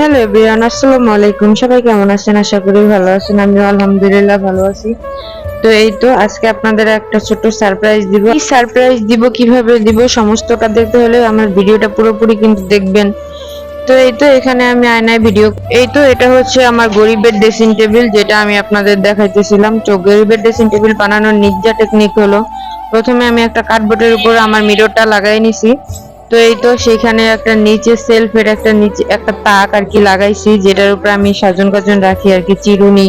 Everyone, আসসালামু আলাইকুম। সবাই কেমন আছেন? আশা করি ভালো আছেন। আমিও আলহামদুলিল্লাহ ভালো আছি। তো এই তো আজকে আপনাদের একটা ছোট সারপ্রাইজ দিব। এই সারপ্রাইজ দিব, কীভাবে দিব সমস্তটা দেখতে হলে আমার ভিডিওটা পুরোপুরি কিন্তু দেখবেন। তো এই তো এখানে আমি আয়নায় ভিডিও এই তো এটা হচ্ছে আমার গরিবের ড্রেসিং টেবিল যেটা আমি আপনাদের দেখাইতেছিলাম। তো গরিবের ড্রেসিং টেবিল বানানোর নির্জা টেকনিক হলো, প্রথমে আমি একটা কার্ডবোর্ডের উপর আমার মিররটা লাগাই নিছি। তো এই তো সেখানে একটা নিচে সেলফের একটা নিচে, একটা তাক আর কি লাগাইছি, যেটার উপর আমি সাজন কাজন রাখি আর কি, চিরুনি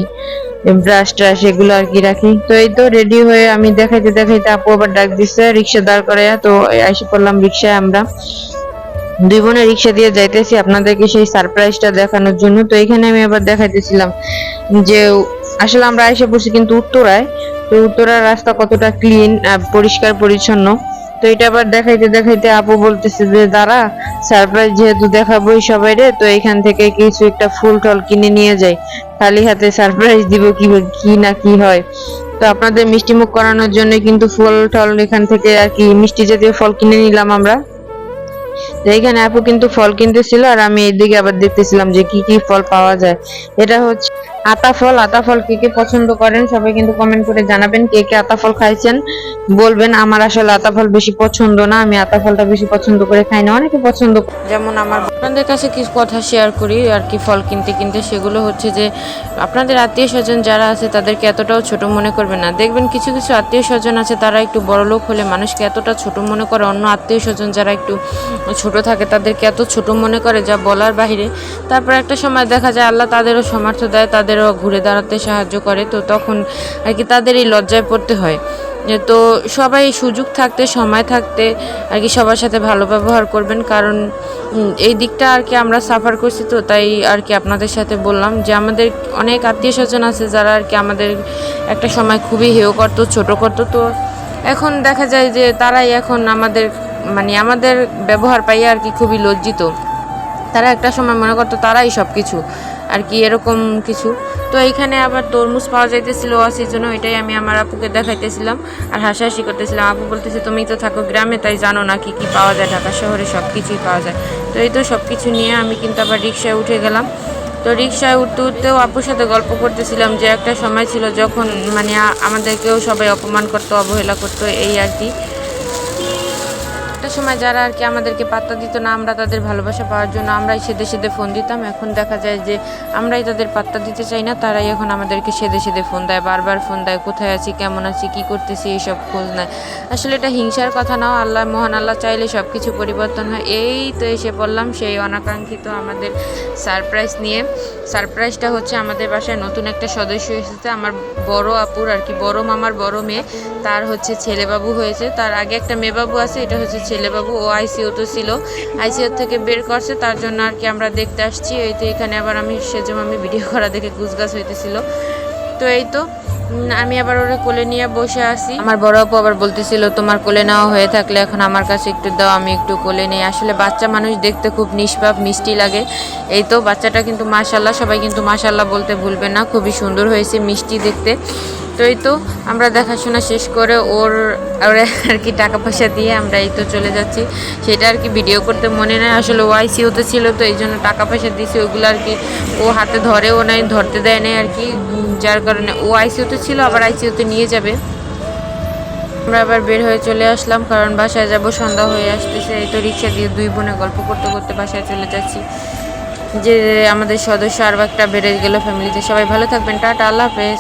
ব্রাশ ট্রাশ এগুলো আর কি রাখি। তো এই তো রেডি হয়ে আমি দেখাইতে দেখাইতে আপু আবার ডাক দিচ্ছে রিক্সা দাঁড় করাইয়া, তো এসে পড়লাম রিক্সায় আমরা। দুই বোনে রিক্সা দিয়ে যাইতেছি আপনাদেরকে সেই সারপ্রাইজটা দেখানোর জন্য। তো এখানে আমি আবার দেখাইতেছিলাম যে, আসলে আমরা এসে পড়ছি কিন্তু উত্তরায়। তো উত্তরার রাস্তা কতটা ক্লিন পরিষ্কার, পরিচ্ছন্ন। তো এটা আবার দেখাইতে দেখাইতে আপু বলতেছে যে, দাঁড়া সারপ্রাইজ যেহেতু দেখাবোই সবাই রে তো এখান থেকে কিছু একটা ফুল টল কিনে নিয়ে যাই। খালি হাতে সারপ্রাইজ দিব কি কি না কি হয়। তো আপনাদের মিষ্টি মুখ করানোর জন্য কিন্তু ফুল টল এখান থেকে আর কি, মিষ্টি জাতীয় ফল কিনে নিলাম আমরা। তো এখানে আপু কিন্তু ফল কিনতেছিল আর আমি এইদিকে আবার দেখতেছিলাম যে কি কি ফল পাওয়া যায়। এটা হচ্ছে আতা ফল আতা ফল কে কে পছন্দ করেন সবাই কিন্তু কমেন্ট করে জানাবেন কে কে আতা ফল খাইছেন বলবেন, আমার আসলে আতা ফল বেশি পছন্দ না, আমি আতা ফলটা বেশি পছন্দ করে খাই না অনেকে পছন্দ। যেমন আমার আপনাদের কাছে কিছু কথা শেয়ার করি? আর কি ফল কিনতে কিনতে? সেগুলো হচ্ছে যে, আপনাদের আত্মীয় স্বজন যারা আছে, তাদেরকে এতটাও ছোট মনে করবে না। দেখবেন কিছু কিছু আত্মীয় স্বজন আছে, তারা একটু বড় লোক হলে মানুষকে এতটা ছোট মনে করে, অন্য আত্মীয় স্বজন যারা একটু ছোট থাকে, তাদেরকে এত ছোট মনে করে যা বলার বাহিরে। তারপর একটা সময় দেখা যায়, আল্লাহ তাদেরও সামর্থ্য দেয়, তাদেরও ঘুরে দাঁড়াতে সাহায্য করে। তো তখন আর কি তাদের এই লজ্জায় পড়তে হয়। তো সবাই সুযোগ থাকতে, সময় থাকতে আর কি সবার সাথে ভালো ব্যবহার করবেন। কারণ এই দিকটা আর কি আমরা সাফার করছি তো, তাই আর কি আপনাদের সাথে বললাম যে আমাদের অনেক আত্মীয় স্বজন আছে যারা আর কি আমাদের একটা সময় খুবই হেয় করতো, ছোটো করতো। তো এখন দেখা যায় যে তারাই এখন আমাদের মানে আমাদের ব্যবহার পাইয়ে আর কি খুবই লজ্জিত। তারা একটা সময় মনে করতো তারাই সব কিছু আর কি, এরকম কিছু। তো এইখানে আবার তরমুজ পাওয়া যাইতেছিল জন্য এটাই আমি আমার আপুকে দেখাইতেছিলাম আর হাসাহাসি করতেছিলাম। আপু বলতেছে তুমি তো থাকো গ্রামে, তাই জানো না কি কি পাওয়া যায়? ঢাকা শহরে সব কিছুই পাওয়া যায়। তো এই তো সব কিছু নিয়ে আমি কিন্তু আবার রিক্সায় উঠে গেলাম। তো রিক্সায় উঠতে উঠতেও আপুর সাথে গল্প করতেছিলাম যে একটা সময় ছিল যখন মানে আমাদেরকেও সবাই অপমান করতো, অবহেলা করতো, এই আর কি। একটা সময় যারা আর কি আমাদেরকে পাত্তা দিত না, আমরা তাদের ভালোবাসা পাওয়ার জন্য আমরাই সেদে সেদে ফোন দিতাম। এখন দেখা যায় যে আমরাই তাদের পাত্তা দিতে চাই না, তারাই এখন আমাদেরকে সেদে সেদে ফোন দেয়, বারবার ফোন দেয়, কোথায় আছি, কেমন আছি, কি করতেছি, এইসব খোঁজ নেয়। আসলে এটা হিংসার কথা নাও আল্লাহ, মহান আল্লাহ চাইলে সব কিছু পরিবর্তন হয়। এই তো এসে পড়লাম সেই অনাকাঙ্ক্ষিত আমাদের সারপ্রাইজ নিয়ে। সারপ্রাইজটা হচ্ছে আমাদের বাসায় নতুন একটা সদস্য এসেছে, আমার বড় আপুর আর কি, বড় মামার বড় মেয়ে। তার হচ্ছে ছেলেবাবু হয়েছে, তার আগে একটা মেয়েবাবু আছে, এটা হচ্ছে ছেলেবাবু ও আইসিইউ তো ছিল। আইসিইউ থেকে বের করছে, তার জন্য আর কি আমরা দেখতে আসছি। এই তো এখানে আবার আমি সেজন্য আমি ভিডিও করা দেখে গুছগাছ হইতেছিল। তো এই তো আমি আবার ওরা কোলে নিয়ে বসে আছি। আমার বড় আপু আবার বলতেছিল, তোমার কোলে নেওয়া হয়ে থাকলে এখন আমার কাছে একটু দাও, আমি একটু কোলে নেই। আসলে বাচ্চা মানুষ দেখতে খুব নিষ্পাপ, মিষ্টি লাগে। এই তো বাচ্চাটা কিন্তু মাশাল্লাহ সবাই কিন্তু মাশাল্লাহ বলতে ভুলবে না। খুবই সুন্দর হয়েছে মিষ্টি দেখতে। এই তো। আমরা দেখাশোনা শেষ করে ওর আর কি টাকা পয়সা দিয়ে আমরা এই তো চলে যাচ্ছি। সেটা আর কি ভিডিও করতে মনে নেই। আসলে ওয়াইসিওতে ছিল তো, এই জন্য টাকা পয়সা দিয়েছি ওগুলো আর কি ও হাতে ধরেও নেয় ধরতে দেয় নাই আর কি। যার কারণে ও আইসিউতে ছিল, আবার আইসিউতে নিয়ে যাবে। আমরা আবার বের হয়ে চলে আসলাম, কারণ বাসায় যাব, সন্ধ্যা হয়ে আসতেছে। এই তো রিক্সা দিয়ে দুই বোনে গল্প করতে করতে বাসায় চলে যাচ্ছি। যে আমাদের সদস্য আরও একটা বেড়ে গেল ফ্যামিলিতে সবাই ভালো থাকবেন। টাটা, আল্লাহ হাফেজ।